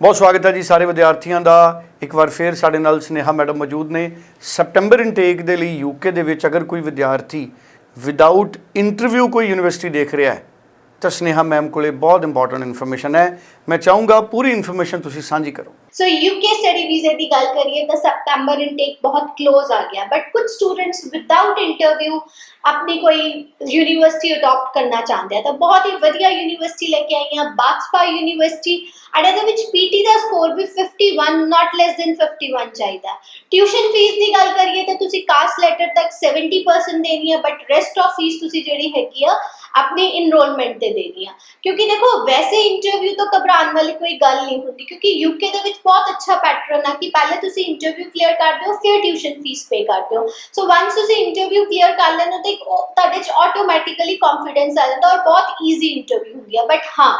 ਬਹੁਤ ਸਵਾਗਤ ਹੈ ਜੀ ਸਾਰੇ ਵਿਦਿਆਰਥੀਆਂ ਦਾ। ਇੱਕ ਵਾਰ ਫੇਰ ਸਾਡੇ ਨਾਲ ਸਨੇਹਾ ਮੈਡਮ ਮੌਜੂਦ ਨੇ। ਸੈਪਟੈਂਬਰ ਇਨਟੇਕ ਦੇ ਲਈ ਯੂਕੇ ਦੇ ਵਿੱਚ ਅਗਰ ਕੋਈ ਵਿਦਿਆਰਥੀ ਵਿਦਆਊਟ ਇੰਟਰਵਿਊ ਕੋਈ ਯੂਨੀਵਰਸਿਟੀ ਦੇਖ ਰਿਹਾ ਹੈ, ਤਾਂ ਸਨੇਹਾ ਮੈਮ ਕੋਲੇ ਬਹੁਤ ਇੰਪੋਰਟੈਂਟ ਇਨਫੋਰਮੇਸ਼ਨ ਹੈ। ਮੈਂ ਚਾਹੂੰਗਾ ਪੂਰੀ ਇਨਫੋਰਮੇਸ਼ਨ ਤੁਸੀਂ ਸਾਂਝੀ ਕਰੋ। ਸੋ ਯੂਕੇ ਸਟੱਡੀ ਵੀਜ਼ੇ ਦੀ ਗੱਲ ਕਰੀਏ ਤਾਂ ਸਤੰਬਰ ਇਨਟੇਕ ਬਹੁਤ ক্লোਜ਼ ਆ ਗਿਆ ਬਟ ਕੁਝ ਸਟੂਡੈਂਟਸ ਵਿਦਆਊਟ ਇੰਟਰਵਿਊ ਆਪਣੀ ਕੋਈ ਯੂਨੀਵਰਸਿਟੀ ਅਡਾਪਟ ਕਰਨਾ ਚਾਹੁੰਦੇ ਆ ਤਾਂ ਬਹੁਤ ਹੀ ਵਧੀਆ ਯੂਨੀਵਰਸਿਟੀ ਲੈ ਕੇ ਆਈਆਂ ਹਾਂ ਬਾਕਸਪਾ ਯੂਨੀਵਰਸਿਟੀ ਐਂਡ ਇਹਦੇ ਵਿੱਚ ਪੀਟੀ ਦਾ ਸਕੋਰ ਵੀ 51 ਨਾਟ ਲੈਸ ਦੈਨ 51 ਚਾਹੀਦਾ। ਟਿਊਸ਼ਨ ਫੀਸ ਦੀ ਗੱਲ ਕਰੀਏ ਤਾਂ ਤੁਸੀਂ ਕਾਸਟ ਲੈਟਰ ਤੱਕ 70% ਦੇਣੀ ਹੈ ਬਟ ਰੈਸਟ ਆਫ ਫੀਸ ਤੁਸੀਂ ਜਿਹੜੀ ਹੈਗੀ ਆ, ਆਪਣੀ ਇਨਰੋਲਮੈਂਟ ਤੇ ਦੇਣੀ ਆ। ਕਿਉਂਕਿ ਦੇਖੋ, ਵੈਸੇ ਇੰਟਰਵਿਊ ਤੋਂ ਘਬਰਾਉਣ ਵਾਲੀ ਕੋਈ ਗੱਲ ਨਹੀਂ ਹੁੰਦੀ, ਕਿਉਂਕਿ ਯੂਕੇ ਦੇ ਵਿੱਚ ਬਹੁਤ ਅੱਛਾ ਪੈਟਰਨ ਆ ਕਿ ਪਹਿਲੇ ਤੁਸੀਂ ਇੰਟਰਵਿਊ ਕਲੀਅਰ ਕਰਦੇ ਹੋ ਫਿਰ ਟਿਊਸ਼ਨ ਫੀਸ ਪੇ ਕਰਦੇ ਹੋ ਸੋ ਵਾਂਸ ਤੁਸੀਂ ਇੰਟਰਵਿਊ ਕਲੀਅਰ ਕਰ ਲੈਂਦੇ ਹੋ ਤਾਂ ਉਹ ਤੁਹਾਡੇ ਚ ਆਟੋਮੈਟਿਕਲੀ ਕੌਨਫੀਡੈਂਸ ਆ ਜਾਂਦਾ ਔਰ ਬਹੁਤ ਈਜ਼ੀ ਇੰਟਰਵਿਊ ਹੁੰਦੀ ਆ। ਬਟ ਹਾਂ,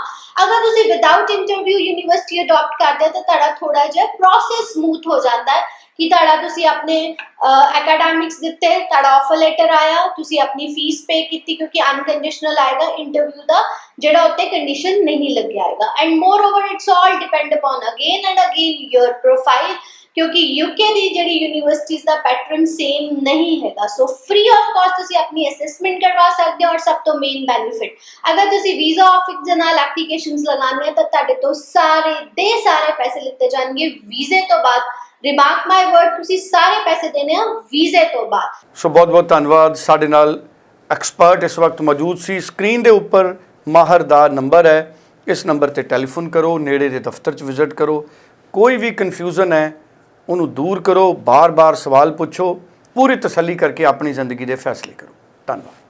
ਅਗਰ ਤੁਸੀਂ ਵਿਦਆਊਟ ਇੰਟਰਵਿਊ ਯੂਨੀਵਰਸਿਟੀ ਅਡਾਪਟ ਕਰਦੇ ਹੋ ਤਾਂ ਤੁਹਾਡਾ ਥੋੜਾ ਜਿਹਾ ਪ੍ਰੋਸੈਸ ਸਮੂਥ ਹੋ ਜਾਂਦਾ ਹੈ। ਕਿ ਤੁਹਾਡਾ ਤੁਸੀਂ ਆਪਣੇ ਐਕੈਡੈਮਿਕਸ ਦਿੱਤੇ ਤੁਹਾਡਾ ਆਫਰ ਲੈਟਰ ਆਇਆ ਤੁਸੀਂ ਆਪਣੀ ਫੀਸ ਪੇ ਕੀਤੀ ਕਿਉਂਕਿ ਅਨਕੰਡੀਸ਼ਨਲ ਆਏਗਾ ਇੰਟਰਵਿਊ ਦਾ ਜਿਹੜਾ ਉੱਤੇ ਕੰਡੀਸ਼ਨ ਨਹੀਂ ਲੱਗਿਆ ਆਏਗਾ and more over it's all depend upon again and again your profile ਕਿਉਂਕਿ ਯੂਕੇ ਦੀ ਜਿਹੜੀ ਯੂਨੀਵਰਸਿਟੀਜ਼ ਦਾ ਪੈਟਰਨ ਸੇਮ ਨਹੀਂ ਹੈਗਾ ਸੋ ਫ੍ਰੀ ਆਫ ਕਾਸਟ ਤੁਸੀਂ ਆਪਣੀ ਅਸੈਸਮੈਂਟ ਕਰਵਾ ਸਕਦੇ ਹੋ ਔਰ ਸਭ ਤੋਂ ਮੇਨ ਬੈਨੀਫਿਟ ਅਗਰ ਤੁਸੀਂ ਵੀਜ਼ਾ ਆਫਿਸ ਦੇ ਨਾਲ ਐਪਲੀਕੇਸ਼ਨਸ ਲਗਾਉਂਦੇ ਹੋ ਤਾਂ ਤੁਹਾਡੇ ਤੋਂ ਸਾਰੇ ਦੇ ਸਾਰੇ ਪੈਸੇ ਲਿੱਤੇ ਜਾਣਗੇ ਵੀਜ਼ੇ ਤੋਂ ਬਾਅਦ ਰਿਮਾਰਕ ਮਾਈ ਵਰਡ ਤੁਸੀਂ ਸਾਰੇ ਪੈਸੇ ਦੇਣੇ ਆ ਵੀਜ਼ੇ ਤੋਂ ਬਾਅਦ। ਸੋ ਬਹੁਤ ਬਹੁਤ ਧੰਨਵਾਦ। ਸਾਡੇ ਨਾਲ ਐਕਸਪਰਟ ਇਸ ਵਕਤ ਮੌਜੂਦ ਸੀ। ਸਕਰੀਨ ਦੇ ਉੱਪਰ ਮਾਹਰ ਦਾ ਨੰਬਰ ਹੈ। ਇਸ ਨੰਬਰ ਤੇ ਟੈਲੀਫੋਨ ਕਰੋ, ਨੇੜੇ ਦੇ ਦਫ਼ਤਰ 'ਚ ਵਿਜ਼ਿਟ ਕਰੋ। ਕੋਈ ਵੀ ਕਨਫਿਊਜ਼ਨ ਹੈ, ਉਹਨੂੰ ਦੂਰ ਕਰੋ। ਬਾਰ-ਬਾਰ ਸਵਾਲ ਪੁੱਛੋ। ਪੂਰੀ ਤਸੱਲੀ ਕਰਕੇ ਆਪਣੀ ਜ਼ਿੰਦਗੀ ਦੇ ਫੈਸਲੇ ਕਰੋ। ਧੰਨਵਾਦ।